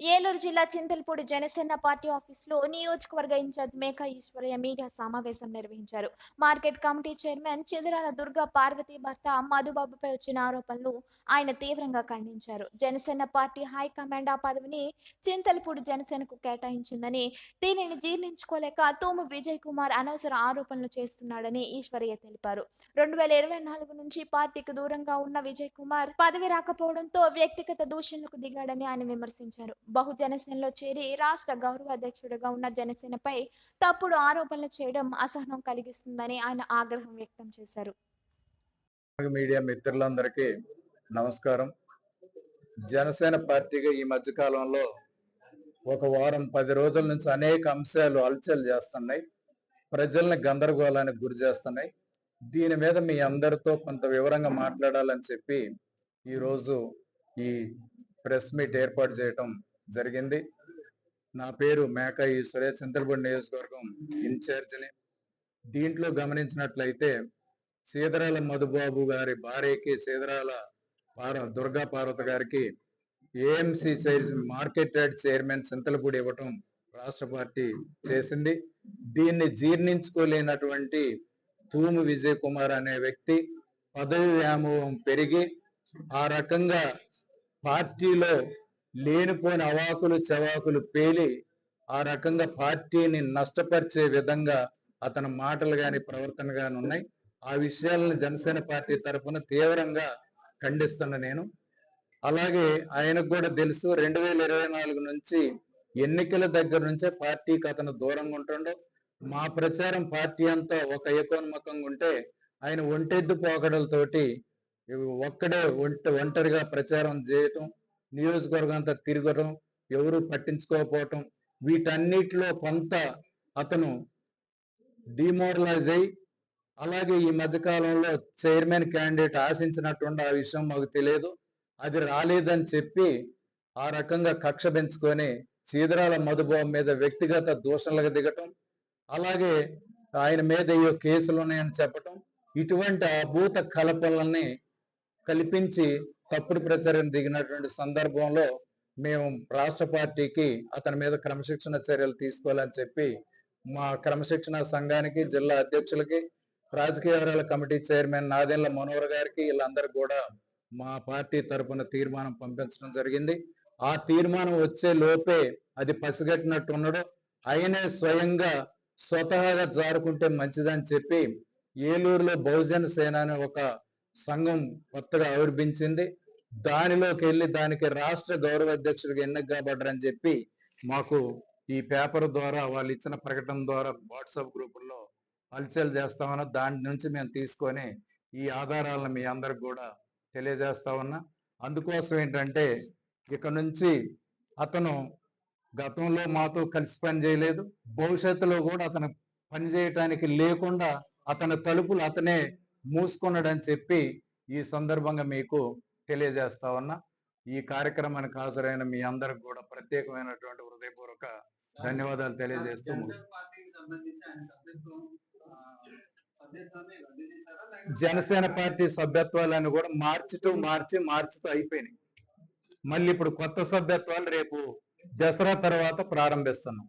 ఏలూరు జిల్లా చింతల్పూడి జనసేన పార్టీ ఆఫీసులో నియోజకవర్గ ఇన్ఛార్జ్ మేఘా ఈశ్వరయ్య మీడియా సమావేశం నిర్వహించారు. Market committee chairman Chidarala Durga Parvathi భర్త మధుబాబుపై వచ్చిన ఆరోపణలు ఆయన తీవ్రంగా ఖండించారు. జనసేన పార్టీ హైకమాండ్ ఆ పదవిని చింతల్పూడి జనసేనకు కేటాయించిందని దీనిని జీర్ణించుకోలేక తూము విజయ్ కుమార్ అనవసర ఆరోపణలు చేస్తున్నాడని ఈశ్వరయ్య తెలిపారు. రెండు వేల ఇరవై నాలుగు నుంచి పార్టీకి దూరంగా ఉన్న విజయ్ కుమార్ పదవి రాకపోవడంతో వ్యక్తిగత దూషణలకు దిగాడని ఆయన విమర్శించారు. బహుజనసేనలో చేరి రాష్ట్ర గౌరవ అధ్యక్షుడిగా ఉన్న జనసేనపై తప్పుడు ఆరోపణలు చేయడం అసహనం కలిగిస్తుందని ఆయన ఆగ్రహం వ్యక్తం చేశారు. మీడియా మిత్రులందరికీ నమస్కారం. జనసేన పార్టీగా ఈ మధ్య కాలంలో ఒక వారం పది రోజుల నుంచి అనేక అంశాలు అలచలు చేస్తున్నాయి. ప్రజల్ని గందరగోళానికి గురి చేస్తున్నాయి. దీని మీద మీ అందరితో కొంత వివరంగా మాట్లాడాలని చెప్పి ఈరోజు ఈ ప్రెస్ మీట్ ఏర్పాటు చేయటం జరిగింది. నా పేరు మేక ఈశ్వరే చింతలపూడి నియోజకవర్గం ఇన్ఛార్జిని దీంట్లో గమనించినట్లయితే సీదరాల మధుబాబు గారి భార్యకి సీదరాల పార దుర్గా పార్వతి గారికి AMC chair market yard chairman Chintalapudi ఇవ్వటం రాష్ట్ర పార్టీ చేసింది. దీన్ని జీర్ణించుకోలేనటువంటి తూము విజయ్ కుమార్ అనే వ్యక్తి పదవి వ్యామోహం పెరిగి ఆ రకంగా పార్టీలో లేనిపోని అవాకులు చవాకులు పేలి ఆ రకంగా పార్టీని నష్టపరిచే విధంగా అతని మాటలు కాని ప్రవర్తన గాని ఉన్నాయి. ఆ విషయాలను జనసేన పార్టీ తరఫున తీవ్రంగా ఖండిస్తున్న నేను. అలాగే ఆయనకు కూడా తెలుసు రెండు వేల ఇరవై నాలుగు నుంచి ఎన్నికల దగ్గర నుంచే పార్టీకి అతను దూరంగా ఉంటుండో. మా ప్రచారం పార్టీ అంతా ఒక ఏకోన్ముఖంగా ఉంటే ఆయన ఒంటెద్దు పోకడలతోటి ఒక్కడే ఒంట ఒంటరిగా ప్రచారం చేయటం నియోజకవర్గం అంతా తిరగడం ఎవరు పట్టించుకోకపోవటం వీటన్నిటిలో కొంత అతను డిమోరలైజ్ అయి అలాగే ఈ మధ్యకాలంలో చైర్మన్ క్యాండిడేట్ ఆశించినటువంటి ఆ విషయం మాకు తెలియదు. అది రాలేదని చెప్పి ఆ రకంగా కక్ష పెంచుకొని చీదరాల మధుబాబు మీద వ్యక్తిగత దూషణలకు దిగటం అలాగే ఆయన మీద ఏవో కేసులు ఉన్నాయని చెప్పటం ఇటువంటి అభూత కలపలని కల్పించి తప్పుడు ప్రచారం దిగినటువంటి సందర్భంలో మేము రాష్ట్ర పార్టీకి అతని మీద క్రమశిక్షణ చర్యలు తీసుకోవాలని చెప్పి మా క్రమశిక్షణ సంఘానికి జిల్లా అధ్యక్షులకి రాజకీయ వ్యవహారాల కమిటీ చైర్మన్ నాదెండ్ల మనోహర్ గారికి వీళ్ళందరూ కూడా మా పార్టీ తరపున తీర్మానం పంపించడం జరిగింది. ఆ తీర్మానం వచ్చే లోపే అది పసిగట్టినట్టు ఉండడం ఆయనే స్వయంగా స్వతహాగా జారుకుంటే మంచిదని చెప్పి ఏలూరులో బహుజన సేన అనే ఒక సంఘం కొత్తగా ఆవిర్భించింది. దానిలోకి వెళ్ళి దానికి రాష్ట్ర గౌరవ అధ్యక్షుడిగా ఎన్నిక కాబడ్డరని చెప్పి మాకు ఈ పేపర్ ద్వారా వాళ్ళు ఇచ్చిన ప్రకటన ద్వారా వాట్సాప్ గ్రూపుల్లో హల్చల్ చేస్తామన్నా దాని నుంచి మేము తీసుకొని ఈ ఆధారాలను మీ అందరికి కూడా తెలియజేస్తా ఉన్నా. అందుకోసం ఏంటంటే ఇక నుంచి అతను గతంలో మాతో కలిసి పని చేయలేదు. భవిష్యత్తులో కూడా అతను పని చేయటానికి లేకుండా అతని తలుపులు అతనే మూసుకున్నాడని చెప్పి ఈ సందర్భంగా మీకు తెలియజేస్తా ఉన్నా. ఈ కార్యక్రమానికి హాజరైన మీ అందరికి కూడా ప్రత్యేకమైనటువంటి హృదయపూర్వక ధన్యవాదాలు తెలియజేస్తూ జనసేన పార్టీ సభ్యత్వాలను కూడా మార్చుతూ మార్చి మార్చుతూ అయిపోయినాయి. మళ్ళీ ఇప్పుడు కొత్త సభ్యత్వాలు రేపు దసరా తర్వాత ప్రారంభిస్తున్నాం.